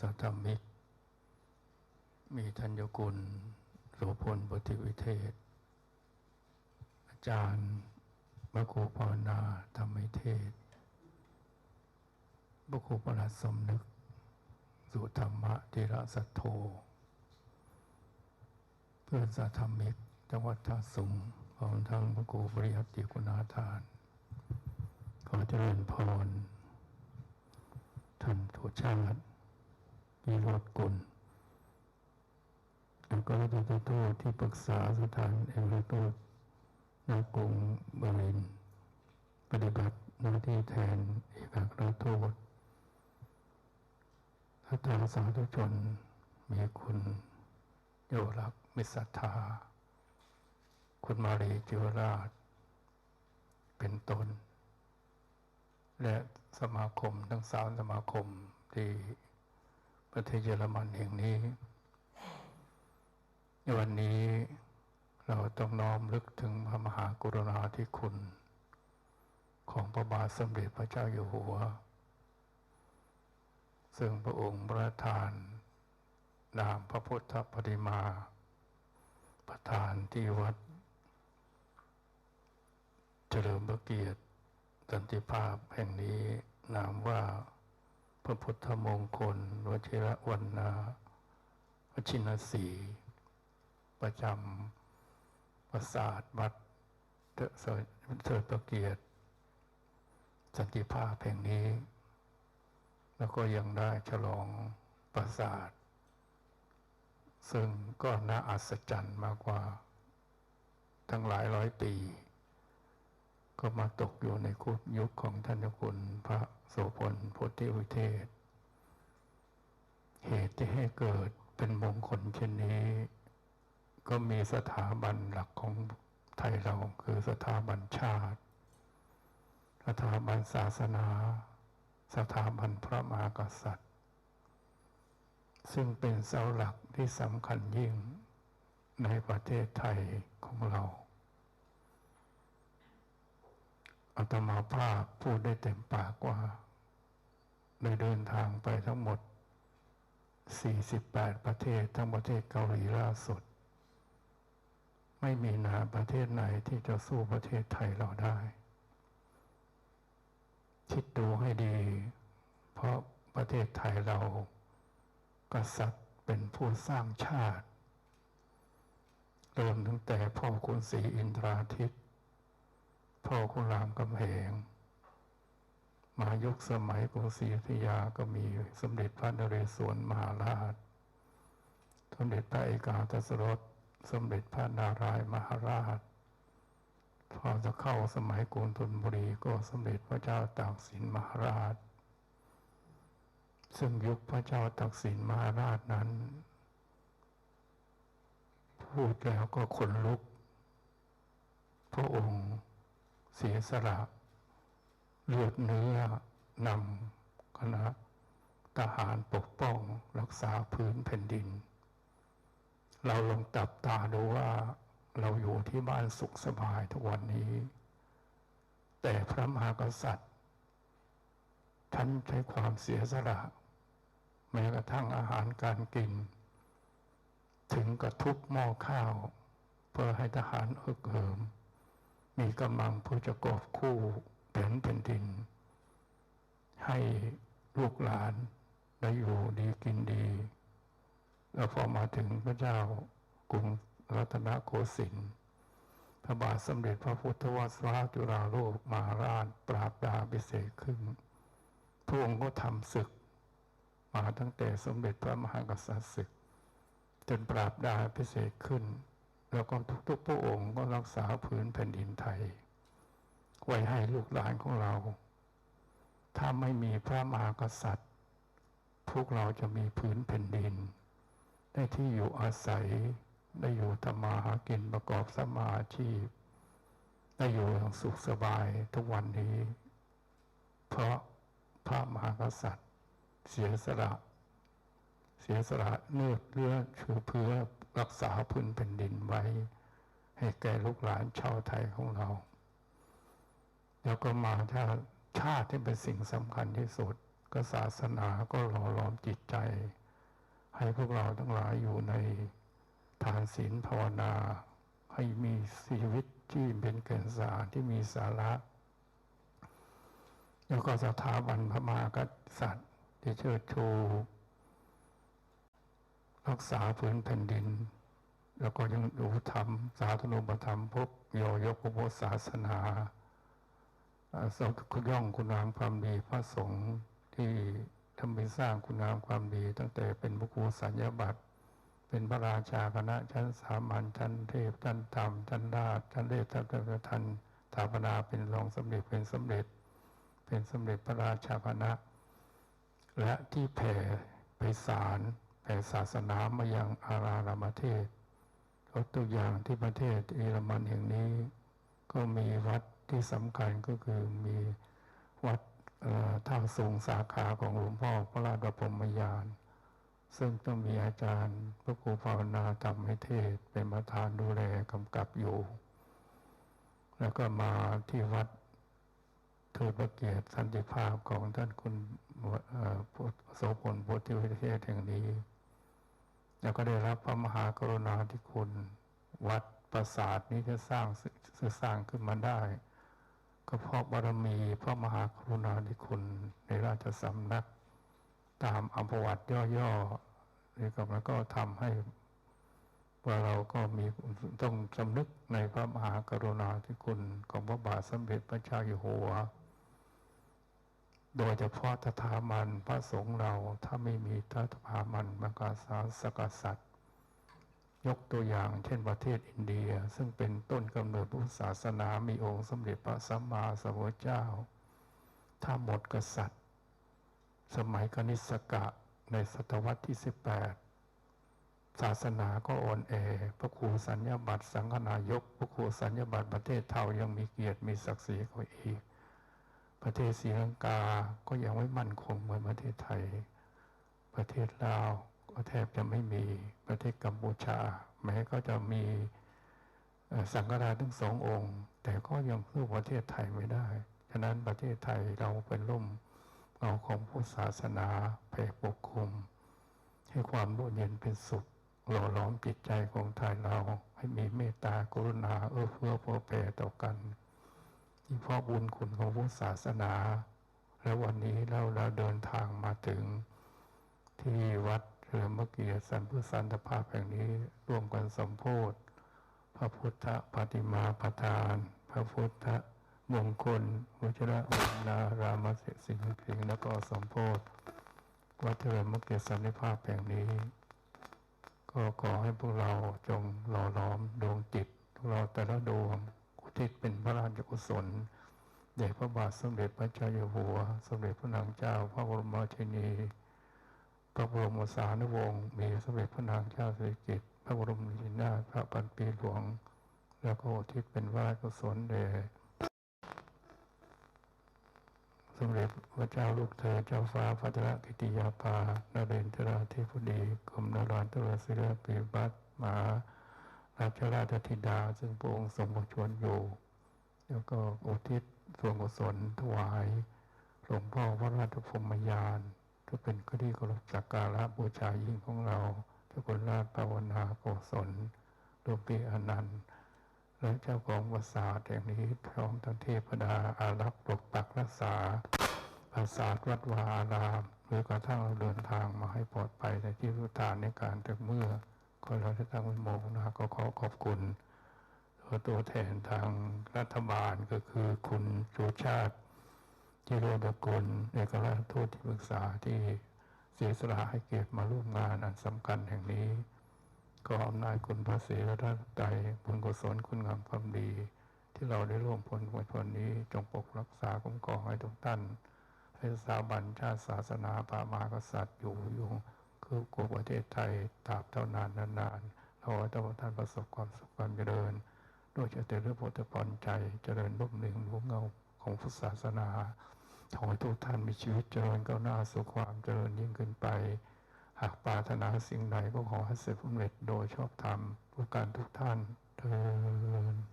สัตธมิก มีธัญกุลโสพลปฏิวิเทศ อาจารย์มะครูภาวนาธรรมิเทศบุคคลประหลัดสมนึก สุธรรมะเทระสัทโธ เพื่อนสัตธมิกจังหวัดท่าสุงพร้อมทั้งพระครูปริยัติกุณาทาน ขอเจริญพรท่านทุชาติ มีรถกุลแล้วก็ตัวตัวตัวที่ปรึกษาสถานเอเวอร์ตูนากรุงเบอร์ลิน ปฏิบัติหน้าที่แทนเอกอัครทูตถ้าทางสาธุชนมีคุณโยรักมิตรศรัทธา คุณมารีจิวราช เป็นต้นและสมาคมทั้งสามสมาคมที่ ประเทศเยอรมันแห่งนี้ในวันนี้เราต้องน้อมลึกถึงพระมหากรุณาธิคุณ ของพระบาทสมเด็จพระเจ้าอยู่หัว ซึ่งพระองค์ประทาน นามพระพุทธปฏิมา ประธานที่วัด เฉลิมพระเกียรติสันติภาพแห่งนี้นามว่า พระพุทธมงคลวชิระวันนาวชินสีประจำประสาทวัดเถิดประเกียรติสันติภาพแห่งนี้ แล้วก็ยังได้ฉลองประสาท ซึ่งก็น่าอัศจรรย์มากกว่าทั้งหลายร้อยปี ก็มาตกอยู่ในคุยุคของท่านคุณพระ โสพลโพธิวิเทศ เหตุที่ให้เกิดเป็นมงคลเช่นนี้ ก็มีสถาบันหลักของไทยเราคือสถาบันชาติ สถาบันศาสนา สถาบันพระมหากษัตริย์ ซึ่งเป็นเสาหลักที่สำคัญยิ่งในประเทศไทยของเรา อาตมาภาพพูดได้เต็มปากว่าได้เดินทางไปทั้งหมด 48 ประเทศทั้งประเทศเกาหลีล่าสุด ไม่มีนาประเทศไหนที่จะสู้ประเทศไทยเราได้ คิดดูให้ดี เพราะประเทศไทยเรา กษัตริย์เป็นผู้สร้างชาติ เริ่มตั้งแต่พ่อคุณศรีอินทราทิตย พ่อคุณรามกำแหงมายุคสมัยกรุงศรีอยุธยาก็มีสมเด็จพระนเรศวรมหาราช สมเด็จพระเอกาทศรสสมเด็จพระนารายมหาราชพอจะเข้าสมัยกรุงธนบุรีก็สมเด็จพระเจ้าตากสินมหาราช ซึ่งยุคพระเจ้าตากสินมหาราชนั้น พูดแล้วก็ขนลุก พระองค์ เสียสละเลือดเนื้อนำคณะทหารปกป้องรักษาพื้นแผ่นดิน เราลองตับตาดูว่าเราอยู่ที่บ้านสุขสบายทุกวันนี้ แต่พระมหากษัตริย์ ท่านใช้ความเสียสละ แม้กระทั่งอาหารการกิน ถึงกระทุบหม้อข้าว เพื่อให้ทหารอึกเหิม มีกำลังผู้จะกอบคู่แผ่นแผ่นดิน ให้ลูกหลานได้อยู่ดีกินดี แล้วพอมาถึงพระเจ้ากรุงรัตนโกสินทร์พระบาทสมเด็จพระพุทธวสวาจุฬาโลกมหาราชปราบดาพิเศษขึ้นพระองค์ก็ทำศึก มาตั้งแต่สมเด็จพระมหากษัตริย์ศึก จนปราบดาพิเศษขึ้น แล้วก็ทุกๆพระองค์ก็รักษาพื้นแผ่นดินไทย ไว้ให้ลูกหลานของเรา ถ้าไม่มีพระมหากษัตริย์ พวกเราจะมีพื้นแผ่นดิน ได้ที่อยู่อาศัย ได้อยู่ทำมาหากินประกอบสมาอาชีพ ได้อยู่อย่างสุขสบายทุกวันนี้ เพราะพระมหากษัตริย์ เสียสละ เสียสละเลือดเลือดชูเพื่อ รักษาพื้นแผ่นดินไว้ ให้แก่ลูกหลานชาวไทยของเรา แล้วก็มาถ้าชาติที่เป็นสิ่งสำคัญที่สุด ก็ศาสนาก็หล่อหลอมจิตใจ ให้พวกเราทั้งหลายอยู่ในทานศีลภาวนา ให้มีชีวิตที่เป็นเกินสารที่มีสาระ แล้วก็สถาบันพระมหากษัตริย์ที่เชิดชู รักษาพื้นแผ่นดิน แล้วก็ยังดูธรรม สาธารณูปธรรมพบโยยกพระพุทธศาสนาสกุย่องคุณงามความดีพระสงฆ์ที่ทำไปสร้างคุณงามความดี ตั้งแต่เป็นพระครูสัญญาบัตรเป็นพระราชาคณะชั้นสามัญชั้นเทพชั้นธรรมชั้นราชชั้นเทพชั้นประทันสถาปนาเป็นรองสมเด็จเป็นสมเด็จ เป็นสมเด็จพระราชาคณะ และที่แผ่ไปสาร แผ่ศาสนามายังอารารามเทศยกตัวอย่างที่ประเทศเยอรมันแห่งนี้ ก็มีวัดที่สำคัญก็คือมีวัดท่าสูงสาขาของหลวงพ่อพระราชบรมยาน ซึ่งต้องมีอาจารย์พระครูภาวนาธรรมให้เทศเป็นประธานดูแลกำกับอยู่ แล้วก็มาที่วัดเทิดพระเกียรติสันติภาพของท่านคุณโสพลโพธิวิเทศแห่งนี้ แล้วก็ได้รับพระมหากรุณาธิคุณ วัดปราสาทนี้จะสร้างสสร้างขึ้นมาได้ ก็เพราะบารมีพระมหากรุณาธิคุณในราชสำนัก ตามอภวัตย่อๆนี่ก็มันก็ทำให้ว่าเราก็มีต้องสำนึกในพระมหากรุณาธิคุณของพระบาทสมเด็จพระเจ้าอยู่หัว โดยเฉพาะตถามันพระสงฆ์เราถ้าไม่มีตถามันมังกาสาสกษัตริย์ ยกตัวอย่างเช่นประเทศอินเดียซึ่งเป็นต้นกำเนิดพุทธศาสนามีองค์สมเด็จพระสัมมาสัมพุทธเจ้า ถ้าหมดกษัตริย์ สมัยกนิษกะในศตวรรษที่ 18 ศาสนาก็อ่อนแอ พระครูสัญญาบัตรสังฆนายก พระครูสัญญาบัตรประเทศเทายังมีเกียรติมีศักดิ์ศรีกว่าอีก ประเทศศรีลังกาก็ยังไม่มั่นคงเหมือนประเทศไทย ประเทศลาวก็แทบจะไม่มีประเทศกัมพูชา แม้ก็จะมีสังฆราชทั้งสององค์ แต่ก็ยังสู้ประเทศไทยไม่ได้ ฉะนั้นประเทศไทยเราเป็นร่มเงาของพุทธศาสนาแผ่ปกคลุม ให้ความร่มเย็นเป็นสุขหล่อหลอมจิตใจของไทยเราให้มีเมตตากรุณาเอื้อเฟื้อเผื่อแผ่ต่อกัน ที่พ่อบุญคุณของพุทธศาสนา และวันนี้เราเราเดินทางมาถึงที่วัดเฉลิมเกียรติสันพุสันตภาพแห่งนี้ร่วมกันสมโพธิพระพุทธปฏิมาประธาน พระพุทธมงคลวจระวนารามเสสิงห์สิงแล้วก็สมโพธิวัดเฉลิมเกียรติสันติภาพแห่งนี้ ก็ขอให้พวกเราจงหล่อหลอมดวงจิตเราแต่ละดวง ทิศเป็นพระราชกุศลแด่พระบาทสมเด็จพระเจ้าอยู่หัว สมเด็จพระนางเจ้า พระบรมราชินี พระบรมสารีวงศ์มีสมเด็จพระนางเจ้าสิริกิติ์พระบรมราชินีพระปันปีหลวง แล้วก็ทิศเป็นพระราชกุศลแด่สมเด็จพระเจ้าลูกเธอเจ้าฟ้าพัทรกิติยาภานเรนทราธิบดีกรมนราธิวศิรปิบัติมหา ราชราชธิดา ซึ่งพระองค์ทรงประชวรอยู่ แล้วก็อุทิศส่วนกุศลถวายหลวงพ่อพระราชพรหมยานที่เป็นคดีเคารพสักการะบูชายิ่งของเราทุกคนราชภาวนาโกศลดวงปีอนันต์ และเจ้าของวสาแห่งนี้พร้อมทั้งเทพดาอารักษ์ปกปักรักษาปราสาทวัดวาอารามหรือกระทั่งเราเดินทางมาให้ปลอดภัยในที่ทุฐานในการถึงเมื่อ ก็เราได้ตั้งวิโมกนะก็ขอขอบคุณตัวแทนทางรัฐบาลก็คือคุณชูชาติจิโรดกุลเอกราชทูตที่ปรึกษาที่เสียสละให้เกียรติมาร่วมงานอันสำคัญแห่งนี้ ก็อำนาจคุณพระศรีรัตนตรัยบุญกุศลคุณงามความดี ที่เราได้ร่วมผลในวันนี้ จงปกรักษาคุ้มครองให้ทุกท่านให้สถาบันชาติศาสนาพระมหากษัตริย์อยู่ยง คือกบประเทศไทยตราบเท่านานนานๆเราให้ทุกท่านประสบความสุขความเจริญโดยจะเจริญพุทธพรใจเจริญร่มหนึ่งรู้เงาของพุทธศาสนาขอให้ทุกท่านมีชีวิตเจริญก้าวหน้าสู่ความเจริญยิ่งขึ้นไป หากปรารถนาสิ่งใดก็ขอให้เสร็จสำเร็จโดยชอบธรรมทุกการทุกท่านเถิด